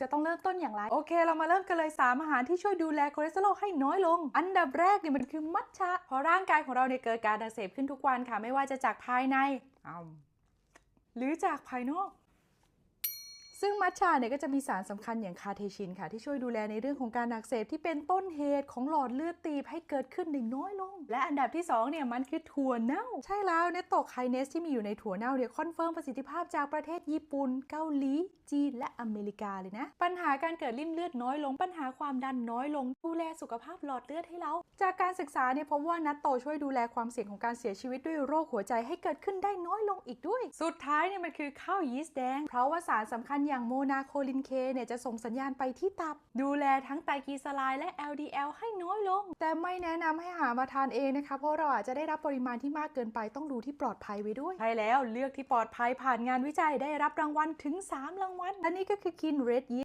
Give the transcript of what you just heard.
จะต้องเริ่มต้นอย่างไร โอเค เรามาเริ่มกันเลย 3 อาหารที่ช่วยดูแลคอเลสเตอรอลให้น้อยลง อันดับแรกเนี่ยมันคือมัทฉะเพราะร่างกายของเราเนี่ยเกิดการอักเสบขึ้นทุกวันค่ะ ไม่ว่าจะจากภายในหรือจากภายนอก ซึ่งมัทฉะเนี่ยก็จะมีสารสำคัญอย่างคาเทชินค่ะ ที่ช่วยดูแลในเรื่องของการอักเสบที่เป็นต้นเหตุของหลอดเลือดตีบให้เกิดขึ้นได้น้อยลง และอันดับที่2เนี่ยมันคือถั่วเน่า ใช่แล้วเนตโตไคเนสที่มีอยู่ในถั่วเน่าเนี่ยคอนเฟิร์มประสิทธิภาพจากประเทศญี่ปุ่นเกาหลี จีนและอเมริกาเลยนะ ปัญหาการเกิดริ่มเลือดน้อยลง ปัญหาความดันน้อยลง ดูแลสุขภาพหลอดเลือดให้เรา จากการศึกษาเนี่ยพบว่านัตโตช่วยดูแลความเสี่ยงของการเสียชีวิตด้วยโรคหัวใจให้เกิดขึ้นได้น้อยลงอีกด้วย สุดท้ายเนี่ยมันคือข้าวยีสต์แดง เพราะว่าสารสำคัญอย่างโมนาโคลินเคเนี่ยจะส่งสัญญาณไปที่ตับ ดูแลทั้งไตรกลีเซอไรด์และ LDL ให้น้อยลง แต่ไม่แนะนำให้หามาทานเองนะคะ เพราะเราอาจจะได้รับปริมาณที่มากเกินไปต้องดูที่ปลอดภัยไว้ด้วย ใช่แล้วเลือกที่ปลอดภัยผ่านงานวิจัยได้รับรางวัลถึง 3 รางวัลและนี่ก็คือกิน Red Yeast